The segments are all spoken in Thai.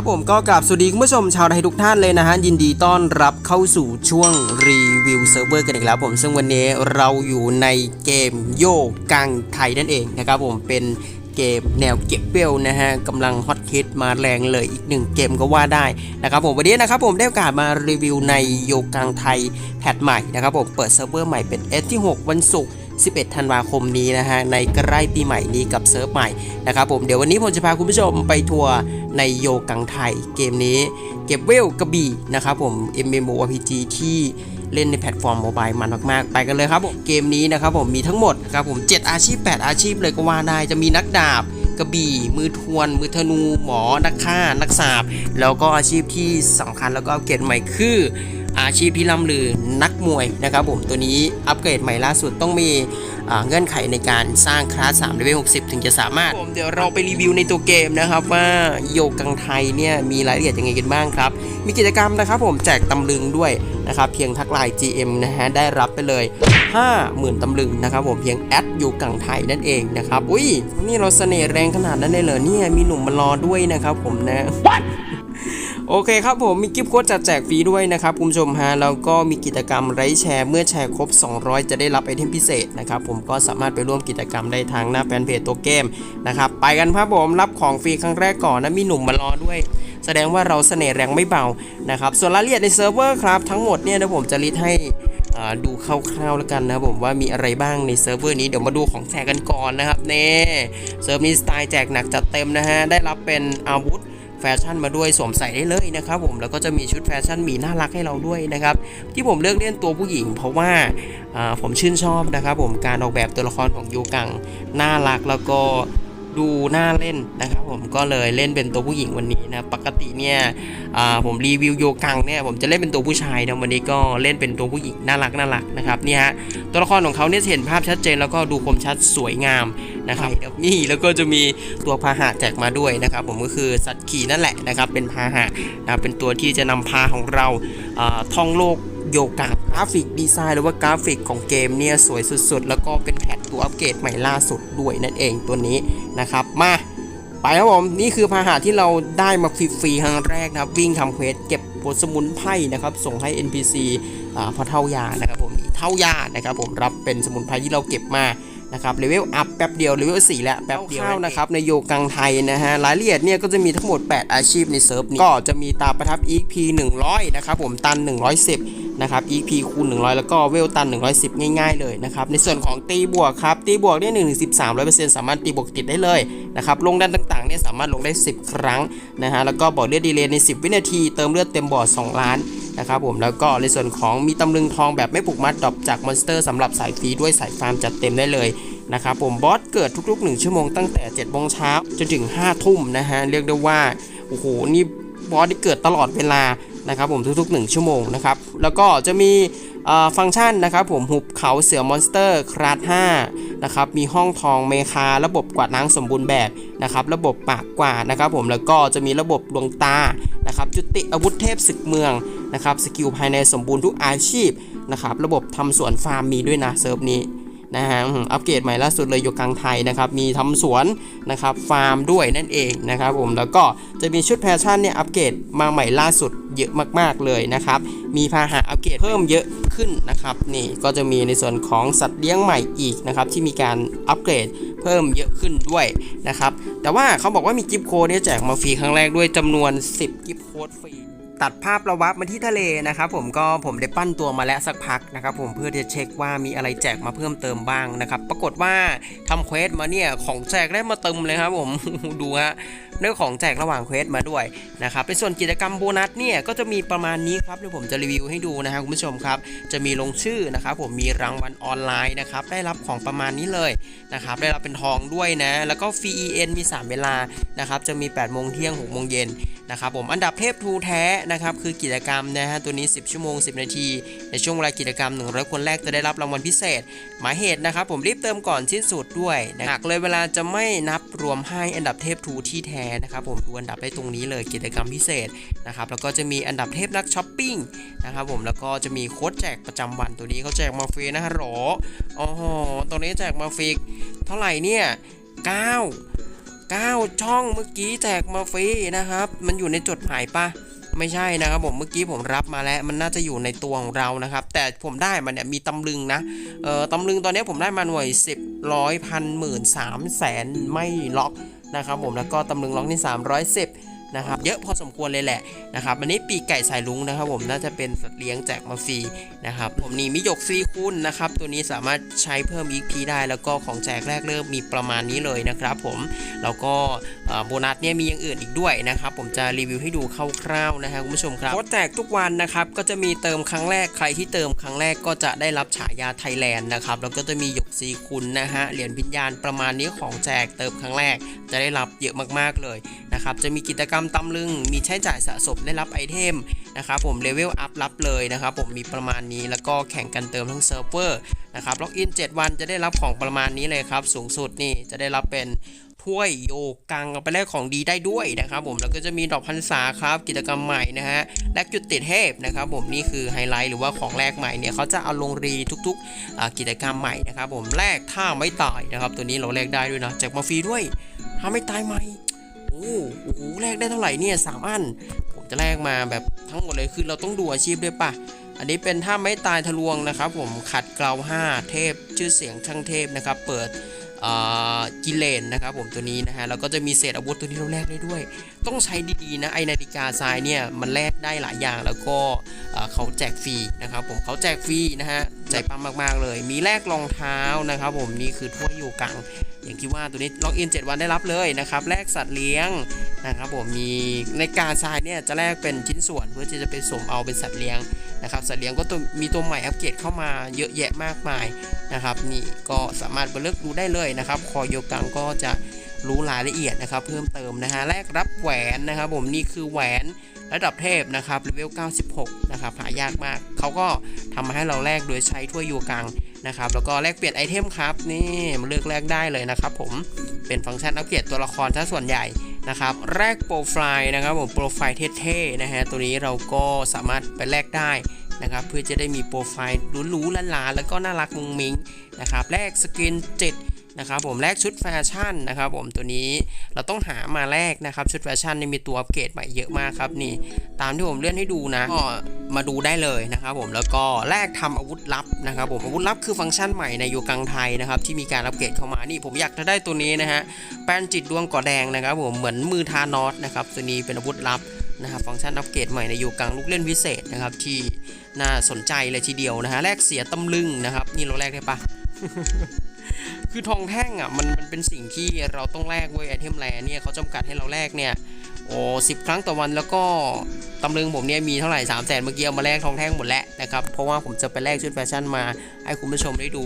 ครับผมก็กราบสวัสดีคุณผู้ชมชาวไทยทุกท่านเลยนะฮะยินดีต้อนรับเข้าสู่ช่วงรีวิวเซิร์ฟเวอร์กันอีกแล้วผม ซึ่งวันนี้เราอยู่ในเกมโยกังไทยนั่นเองนะครับผมเป็นเกมแนวเก็บเวลนะฮะกำลังฮอตฮิตมาแรงเลยอีกหนึ่งเกมก็ว่าได้นะครับผมวันนี้นะครับผมได้โอกาสมารีวิวในโยกังไทยแพทใหม่นะครับผมเปิดเซิร์ฟเวอร์ใหม่เป็น S ที่ 6 วันศุกร์ 11 ธันวาคมนี้นะฮะในใกล้ปีใหม่นี้กับเซิร์ฟใหม่นะครับผมเดี๋ยววันนี้ผมจะพาคุณผู้ชมไปทัวร์ในโยกังไทยเกมนี้ เก็บเวลกระบี่นะครับผม MMORPG ที่เล่นในแพลตฟอร์มโมบายมันมากๆ ไปกันเลยครับผมเกมนี้นะครับผมมีทั้งหมดครับผม 7 อาชีพ 8 อาชีพเลยก็ว่าได้จะมีนักดาบกระบี่มือทวน มือธนู หมอ นักฆ่า นักสาบแล้วก็อาชีพที่สำคัญแล้วก็เกรดใหม่คือ อาชีพที่ล่ำลือนักมวยนะครับผมตัวนี้อัปเกรดใหม่ล่าสุดต้องมีอ่าเงื่อนไขในการสร้างคลาส3เลเวล60 ถึงจะสามารถผมเดี๋ยวเราไปรีวิวในตัวเกมนะครับว่าโยกังไทยเนี่ยมีรายละเอียดยังไงกันบ้างครับ มีกิจกรรมนะครับผมแจกตำลึงด้วยนะครับเพียงทักไลน์ GM นะฮะได้รับไปเลย 50,000ตำลึงนะครับผมเพียงแอดโยกังไทยนั่นเองนะครับอุ้ยนี่เราเสน่ห์แรงขนาดนั้นเลยเหรอเนี่ยมีหนุ่มมารอด้วยนะครับผมนะ โอเคครับผมมีกิฟต์โค้ดจัดแจกฟรีด้วยนะครับคุณผู้ชมฮะแล้วก็มีกิจกรรมไร้แชร์เมื่อแชร์ครบ 200 จะได้รับไอเทมพิเศษนะครับผมก็สามารถไปร่วมกิจกรรมได้ทางหน้าแฟนเพจตัวเกมนะครับไปกันครับผมรับของฟรีครั้งแรกก่อนนะมีหนุ่มมารอด้วย แสดงว่าเราเสน่ห์แรงไม่เบานะครับส่วนรายละเอียดในเซิร์ฟเวอร์ครับทั้งหมดเนี่ยนะผมจะลิสต์ให้อ่าดูคร่าวๆแล้วกันนะครับผมว่ามีอะไรบ้างในเซิร์ฟเวอร์นี้เดี๋ยวมาดูของแจกกันก่อนนะครับเน่เซิร์ฟนี้สไตล์แจกหนักจัดเต็มนะฮะได้รับเป็นอาวุธ แฟชั่นมาด้วยสวมใส่ได้เลยนะครับผมแล้วก็จะมีชุดแฟชั่นหมีน่ารักให้เราด้วยนะครับที่ผมเลือกเล่นตัวผู้หญิง เพราะว่าอ่าผมชื่นชอบนะครับผมการออกแบบตัวละครของยูกังน่ารักแล้วก็ ดูน่าเล่นนะครับผมก็เลยเล่นเป็นตัวผู้หญิงวันนี้นะปกติเนี่ยอ่าผมรีวิวโยกังเนี่ยผมจะเล่นเป็นตัวผู้ชายนะวันนี้ก็เล่นเป็นตัวผู้หญิงน่ารักน่ารักนะครับนี่ฮะตัวละครของเขาเนี่ยเห็นภาพชัดเจนแล้วก็ดูคมชัดสวยงามนะครับนี่แล้วก็จะมีตัวพาหะแจกมาด้วยนะครับผมก็คือสัตว์ขี่นั่นแหละนะครับเป็นพาหะนะเป็นตัวที่จะนำพาของเราอ่าท่องโลก โยกะกราฟิกดีไซน์หรือว่ากราฟิกของเกมเนี่ยสวยสุดๆ แล้วก็เป็นแพทตัวอัปเกรดใหม่ล่าสุดด้วยนั่นเองตัวนี้นะครับมาไปครับผมนี่คือพาหะที่เราได้มาฟรีๆครั้งแรกนะครับวิ่งทำเควสเก็บผลสมุนไพรนะครับส่งให้ NPC อ่าพอเท่ายานะครับผมนี่เท่ายานะครับผมรับเป็นสมุนไพรที่เราเก็บมานะครับเลเวลอัพแป๊บเดียวเลเวล4แล้วแป๊บเดียวนะครับในโยกังไทยนะฮะรายละเอียดเนี่ยก็จะมีทั้งหมด 8 อาชีพในเซิร์ฟนี้ก็จะมีตาประทับ EP 100 นะครับผมตัน 110 นะครับ EP คูณ 100 แล้วก็เวลตัน 110 ง่ายๆเลยนะครับ ในส่วนของตีบวกครับ ตีบวกเนี่ย1ถึง13 100%สามารถตีบวกติดได้เลยนะครับ ลงด้านต่างๆเนี่ยสามารถลงได้ 10 ครั้งนะฮะ แล้วก็บอกเลือดดีเลย์ใน 10 วินาที เติมเลือดเต็มบอร์ด2ล้านนะครับผม แล้วก็ในส่วนของมีตำลึงทองแบบไม่ผูกมัดดรอปจากมอนสเตอร์สำหรับสายฟรีด้วยสายฟาร์มจัดเต็มได้เลยนะครับผมบอสเกิดทุกๆ 1 ชั่วโมงตั้งแต่7โมงเช้าจนถึง5ทุ่มนะฮะเรียกได้ว่าโอ้โหนี่บอสที่เกิดตลอดเวลา นะครับผมทุกๆ 1 ชั่วโมงนะครับแล้วก็จะมีฟังก์ชันนะครับผมหุบเขาเสือมอนสเตอร์คราด5นะครับมีห้องทองเมคา ระบบกวาดล้างสมบูรณ์แบบนะครับระบบปากกวาดนะครับผมแล้วก็จะมีระบบดวงตานะครับจุติอาวุธเทพศึกเมืองนะครับสกิลภายในสมบูรณ์ทุกอาชีพนะครับระบบทำสวนฟาร์มมีด้วยนะเซิร์ฟนี้ นะฮะอัปเกรดใหม่ล่าสุดเลยอยู่กลางไทยนะครับ มีทำสวนนะครับฟาร์มด้วยนั่นเองนะครับผมแล้วก็จะมีชุดแฟชั่นเนี่ยอัปเกรดมาใหม่ล่าสุดเยอะมากๆเลยนะครับ มีพาหะอัปเกรดเพิ่มเยอะขึ้นนะครับนี่ก็จะมีในส่วนของสัตว์เลี้ยงใหม่อีกนะครับที่มีการอัปเกรดเพิ่มเยอะขึ้นด้วยนะครับแต่ว่าเขาบอกว่ามีกิฟต์โค้ดเนี่ยแจกมาฟรีครั้งแรกด้วยจำนวน 10กิฟต์โค้ดฟรี ตัดภาพระวับมาที่ทะเลนะครับผมก็ผมได้ปั้นตัวมาแล้วสักพักนะครับผมเพื่อจะเช็คว่ามีอะไรแจกมาเพิ่มเติมบ้างนะครับปรากฏว่าทำเควสมาเนี่ยของแจกได้มาเติมเลยครับผมดูฮะได้ของแจกระหว่างเควสมาด้วยนะครับในส่วนกิจกรรมโบนัสเนี่ยก็จะมีประมาณนี้ครับเดี๋ยวผมจะรีวิวให้ดูนะครับคุณผู้ชมครับ จะมีลงชื่อนะครับผมมีรางวัลออนไลน์นะครับได้รับของประมาณนี้เลยนะครับได้รับเป็นทองด้วยนะ แล้วก็ฟรี EN มี 3 เวลานะครับจะมี8โมงเที่ยง6โมงเย็นนะครับผมอันดับเทพทูแท้นะครับคือกิจกรรมนะฮะตัวนี้ 10 ชั่วโมง 10 นาที ในช่วงเวลากิจกรรม 100 คนแรกจะได้รับรางวัลพิเศษ หมายเหตุนะครับผมรีบเติมก่อนสิ้นสุดด้วยนะหากเลยเวลาจะไม่นับรวมให้อันดับเทพทูที่แท้นะครับผมดูอันดับได้ตรงนี้เลยกิจกรรมพิเศษนะครับแล้วก็จะมีอันดับเทพนักช้อปปิ้งนะครับผมแล้วก็จะมีโค้ดแจกประจำวันตัวนี้เขาแจกมาฟรีนะฮะหรอ๋อตัวนี้แจกมาฟรีเท่าไหร่เนี่ย9 9 ช่องเมื่อกี้แจกมาฟรีนะครับ มันอยู่ในจดหมายปะ ไม่ใช่นะครับผมเมื่อกี้ผมรับมาแล้วมันน่าจะอยู่ในตัวของเรานะครับ แต่ผมได้มันเนี่ยมีตำลึงนะเอ่อตำลึงตอนนี้ผมได้มาหน่วย 10ร้อยพันหมื่นสามแสนไม่ล็อกนะครับผมแล้วก็ตำลึงล็อกนี่310 นะครับเยอะพอสมควรเลยแหละนะครับอันนี้ปีกไก่สายลุงนะครับ ผมน่าจะเป็นสัตว์เลี้ยงแจกมาฟรีนะครับผมนี่มิยกฟรีคุณนะครับตัวนี้สามารถใช้เพิ่ม EXP ได้แล้วก็ของแจกแรกเริ่มมีประมาณนี้เลยนะครับผมแล้วก็โบนัสเนี่ยมีอย่างอื่นอีกด้วยนะครับผมจะรีวิวให้ดูคร่าวๆนะฮะคุณผู้ชมครับโค้ดแจกทุกวันนะครับก็จะมีเติมครั้งแรกใครที่เติมครั้งแรกก็จะได้รับฉายาไทยแลนด์นะครับแล้วก็จะมีหยกซีคุณนะฮะเหรียญพิญญาณประมาณนี้ของแจกเติมครั้งแรกจะได้รับเยอะมากๆเลยนะครับจะมีกิจกรรมำตำลึง มีใช้จ่ายสะสมได้รับไอเทมนะครับผมเลเวลอัพรับเลยนะครับผมมีประมาณนี้แล้วก็แข่งกันเติมทั้งเซิร์ฟเวอร์นะครับล็อกอิน 7 วันจะได้รับของประมาณนี้เลยครับ สูงสุดนี่จะได้รับเป็นถ้วยโยกังเอาไปแลกของดีได้ด้วยนะครับผมแล้วก็จะมีดอกพรรษาครับกิจกรรมใหม่นะฮะแลกจุดติดเทพนะครับผมนี่คือไฮไลท์หรือว่าของแลกใหม่เนี่ยเขาจะเอาลงรีทุกๆกิจกรรมใหม่นะครับผมแลกถ้าไม่ตายนะครับตัวนี้เราแลกได้ด้วยนะแจกมาฟรีด้วยถ้าไม่ตายใหม่ โอ้โหแลกได้เท่าไหร่เนี่ยสามอัน ผมจะแลกมาแบบทั้งหมดเลยคือเราต้องดูอาชีพด้วยปะอันนี้เป็นถ้าไม่ตายทะลวงนะครับ ผมขัดเกลา5เทพ ชื่อเสียงช่างเทพนะครับ เปิดกิเลนนะครับผมตัวนี้นะฮะแล้วก็จะมีเศษอาวุธตัวนี้เราแลกได้ด้วย ต้องใช้ดีๆนะไอนาฬิกาทรายเนี่ยมันแลกได้หลายอย่างแล้วก็เขาแจกฟรีนะครับผมเขาแจกฟรีนะฮะ ใจปั๊มมากๆเลย มีแลกรองเท้านะครับผมนี่คือถ้วยอยู่กังอย่างที่ว่าตัวนี้ล็อกอิน 7 วันได้รับเลยนะครับแลกสัตว์เลี้ยงนะครับผมมีในการทรายเนี่ยจะแลกเป็นชิ้นส่วนเพื่อที่จะไปสมเอาเป็นสัตว์เลี้ยงนะครับสัตว์เลี้ยงก็ตัวมีตัวใหม่อัปเกรดเข้ามาเยอะแยะมากมายนะครับนี่ก็สามารถไปเลือกดูได้เลยนะครับคอโยกังก็จะรู้รายละเอียดนะครับเพิ่มเติมนะฮะแลกรับแหวนนะครับผมนี่คือแหวน ระดับเทพนะครับเลเวล 96 นะครับหายากมาก เขาก็ทำมาให้เราแลกโดยใช้ถ้วยโยกังนะครับ แล้วก็แลกเปลี่ยนไอเทมครับ นี่มาเลือกแลกได้เลยนะครับผม เป็นฟังก์ชันอัปเกรดตัวละครซะส่วนใหญ่นะครับแลกโปรไฟล์นะครับผม โปรไฟล์เท่ๆนะฮะ ตัวนี้เราก็สามารถไปแลกได้นะครับ เพื่อจะได้มีโปรไฟล์หรูๆหลานๆแล้วก็น่ารักมุงมิงนะครับ แลกสกินจิต นะครับผมแลกชุดแฟชั่นนะครับผมตัวนี้เราต้องหามาแลกนะครับชุดแฟชั่นนี่มีตัวอัปเกรดใหม่เยอะมากครับนี่ตามที่ผมเลื่อนให้ดูนะก็มาดูได้เลยนะครับผมแล้วก็แลกทำอาวุธลับนะครับผมอาวุธลับคือฟังก์ชันใหม่ในโยกังไทยนะครับที่มีการอัปเกรดเข้ามานี่ผมอยากจะได้ตัวนี้นะฮะแป้นจิตดวงก่อแดงนะครับผมเหมือนมือทานอสนะครับตัวนี้เป็นอาวุธลับนะครับฟังก์ชันอัปเกรดใหม่ในโยกังลูกเล่นพิเศษนะครับที่น่าสนใจเลยทีเดียวนะฮะแลกเสียตำลึงนะครับนี่เราแลกได้ปะ คือทองแท่งอะมันมันเป็นสิ่งที่เราต้องแลกเว้ยไอเทมแลเนี่ยเขาจำกัดให้เราแลกเนี่ยโอ้สิบครั้งต่อวันแล้วก็ตำลึงผมเนี่ยมีเท่าไหร่สามแสนเมื่อกี้เอามาแลกทองแท่งหมดแล้วนะครับเพราะว่าผมจะไปแลกชุดแฟชั่นมา ให้คุณผู้ชมได้ดู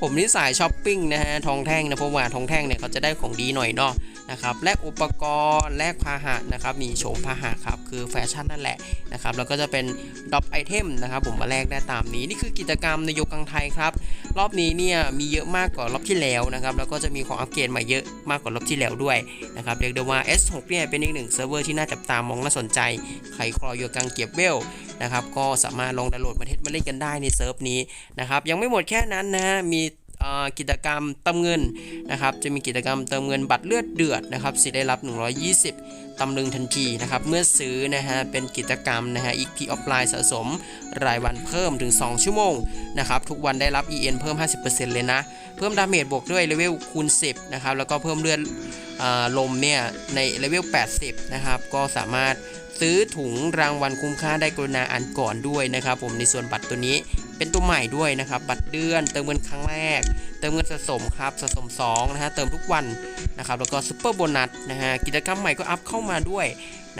ผมนี่สายช้อปปิ้งนะฮะทองแท่งนะเพราะว่าทองแท่งเนี่ยเขาจะได้ของดีหน่อยเนาะนะครับแลกอุปกรณ์แลกพาหะนะครับมีโฉมพาหะครับคือแฟชั่นนั่นแหละนะครับแล้วก็จะเป็นดรอปไอเทมนะครับผมมาแลกได้ตามนี้นี่คือกิจกรรมในโยกังไทยครับรอบนี้เนี่ยมีเยอะมากกว่ารอบที่แล้วนะครับแล้วก็จะมีของอัปเกรดมาเยอะมากกว่ารอบที่แล้วด้วยนะครับเรียกได้ว่า S6 เนี่ยเป็นอีกหนึ่งเซิร์ฟเวอร์ที่น่าจับตามองน่าสนใจใครคลอโยกังเก็บเวล นะครับก็สามารถลองดาวน์โหลดมาเทสมาเล่นกันได้ในเซิร์ฟนี้นะครับยังไม่หมดแค่นั้นนะมีกิจกรรมเติมเงินนะครับจะมีกิจกรรมเติมเงินบัตรเลือดเดือดนะครับสิทธิได้รับ 120ตำลึงทันทีนะครับเมื่อซื้อนะฮะเป็นกิจกรรมนะฮะ EP offline สะสมรายวันเพิ่มถึง 2 ชั่วโมงนะครับทุกวันได้รับ EN เพิ่ม 50%เลยนะ เพิ่มดาเมจบวกด้วยเลเวลคูณ 10นะครับแล้วก็เพิ่มเลือดลมเนี่ยในเลเวล80นะครับก็สามารถ ซื้อถุงรางวัลคุ้มค่าได้กรุณาอันก่อนด้วยนะครับ ผมในส่วนบัตรตัวนี้เป็นตัวใหม่ด้วยนะครับ บัตรเดือน เติมเงินครั้งแรก เติมเงินสะสมครับสะสม2นะฮะเติมทุกวันนะครับแล้วก็ซุปเปอร์โบนัสนะฮะกิจกรรมใหม่ก็อัพเข้ามาด้วย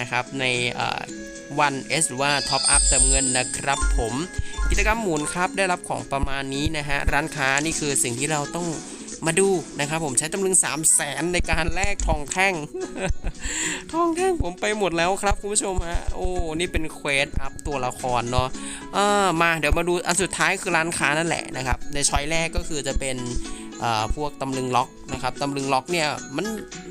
นะครับในวัน S หรือว่าท็อปอัพเติมเงินนะครับผมกิจกรรมหมุนครับได้รับของประมาณนี้นะฮะร้านค้านี่คือสิ่งที่เราต้อง มาดูนะครับผมใช้ตำลึง3 0 0แสนในการแลกทองแท่ง ทองแท่งผมไปหมดแล้วครับคุณผู้ชมฮะโอ้นี่เป็นเควสอัพตัวละครเนาะอ่ามาเดี๋ยวมาดูอันสุดท้ายคือร้านค้านั่นแหละนะครับในช้อยแรกก็คือจะเป็นพวกตำลึงล็อกนะครับตำลึงล็อกเนี่ยมัน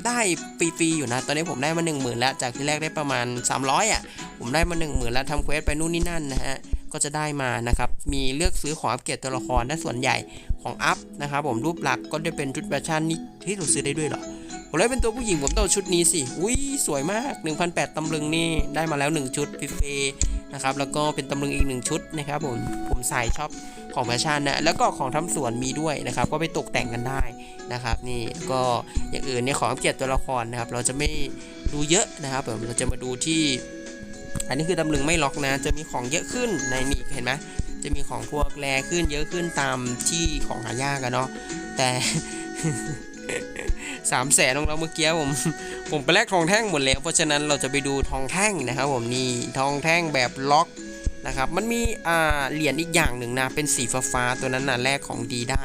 ได้ฟรีๆอยู่นะ ตอนนี้ผมได้มา 1 0,000 แล้ว จากที่แรกได้ประมาณ 300อะผมได้มา 1 0,000 แล้วทำเควสไปนู่นนี่นั่นนะฮะ ก็จะได้มานะครับ มีเลือกซื้อของอัปเกรดตัวละครและส่วนใหญ่ของอัพนะครับผมรูปหลักก็ได้เป็นชุดแฟชั่นนี่ที่เราซื้อได้ด้วยเหรอผมเลยเป็นตัวผู้หญิงผมต้องเอาชุดนี้สิอุ้ยสวยมาก 1,800ตำลึงนี่ได้มาแล้ว 1 ชุดฟิเฟนะครับแล้วก็เป็นตำลึงอีก 1 ชุดนะครับผมผมใส่ชอบของแฟชั่นนะแล้วก็ของทำสวนมีด้วยนะครับ ก็ไปตกแต่งกันได้นะครับ นี่ก็อย่างอื่นเนี่ยของอัปเกรดตัวละครนะครับ เราจะไม่ดูเยอะนะครับผมเราจะมาดูที่ อันนี้คือตำลึงไม่ล็อกนะ จะมีของเยอะขึ้นในนี่เห็นไหมจะมีของพวกแรขึ้นเยอะขึ้นตามที่ของหายากกันเนาะแต่สามแสนของเราเมื่อกี้ผมผมไปแลกทองแท่งหมดแล้ว เพราะฉะนั้นเราจะไปดูทองแท่งนะครับผมนี่ทองแท่งแบบล็อกนะครับมันมีอ่าเหรียญอีกอย่างหนึ่งนะเป็นสีฟ้าฟาตัวนั้นน่ะแลกของดีได้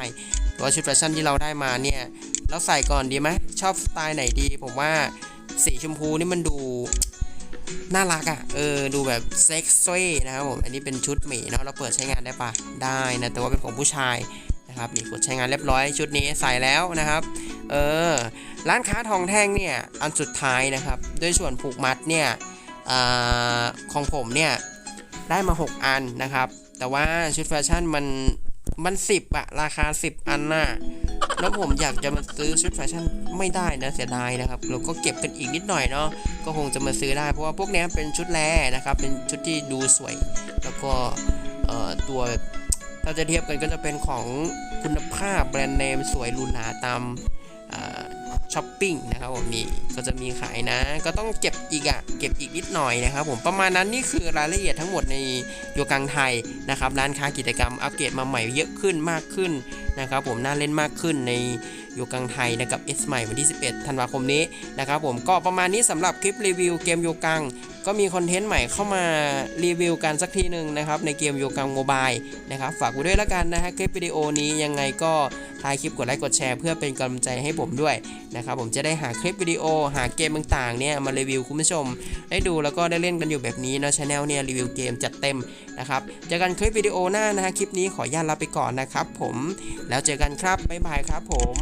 ต่ว่าชุดแฟชั่นที่เราได้มาเนี่ยเราใส่ก่อนดีไหมชอบสไตล์ไหนดี ผมว่าสีชมพูนี่มันดู น่ารักอะ่ะ เออ ดูแบบเซ็กซี่นะครับผม อันนี้เป็นชุดหมีเนาะ เราเปิดใช้งานได้ปะได้นะ แต่ว่าเป็นของผู้ชายนะครับ นี่กดใช้งานเรียบร้อย ชุดนี้ใส่แล้วนะครับ เออ ร้านค้าทองแท่งเนี่ย อันสุดท้ายนะครับ ด้วยส่วนผูกมัดเนี่ยอาของผมเนี่ย ได้มา 6 อันนะครับ แต่ว่าชุดแฟชั่นมัน มันสิบอะราคา 10 อันน่ะ แล้วผมอยากจะมาซื้อชุดแฟชั่นไม่ได้นะเสียดายนะครับ เราก็เก็บกันอีกนิดหน่อยเนาะก็คงจะมาซื้อได้เพราะว่าพวกนี้เป็นชุดแรนะครับเป็นชุดที่ดูสวย แล้วก็ตัวถ้าจะเทียบกันก็จะเป็นของคุณภาพแบรนด์เนมสวยหรูหราตาม ช้อปปิ้งนะครับผมนี่ก็จะมีขายนะ ก็ต้องเก็บอีกอะเก็บอีกนิดหน่อยนะครับผมประมาณนั้นนี่คือรายละเอียดทั้งหมดในโยกังไทยนะครับร้านค้ากิจกรรมอัปเกรดมาใหม่เยอะขึ้นมากขึ้นนะครับผมน่าเล่นมากขึ้นในโยกังไทยนะครับเอสใหม่วันที่ 11 ธันวาคมนี้นะครับผมก็ประมาณนี้สำหรับคลิปรีวิวเกมโยกัง ก็มีคอนเทนต์ใหม่เข้ามารีวิวกันสักทีหนึ่งนะครับในเกมโยกังโมบายนะครับฝากไว้ด้วยแล้วกันนะฮะคลิปวิดีโอนี้ยังไงก็ท้ายคลิปกดไลค์กดแชร์เพื่อเป็นกำลังใจให้ผมด้วย นะครับผมจะได้หาคลิปวิดีโอหาเกมต่างๆเนี่ยมารีวิวคุณผู้ชม ได้ดูแล้วก็ได้เล่นกันอยู่แบบนี้นะชาแนลเนี่ยรีวิวเกมจัดเต็มนะครับเจอกันคลิปวิดีโอหน้านะฮะคลิปนี้ขออนุญาตลาไปก่อนนะครับผมแล้วเจอกันครับบ๊ายบายครับผม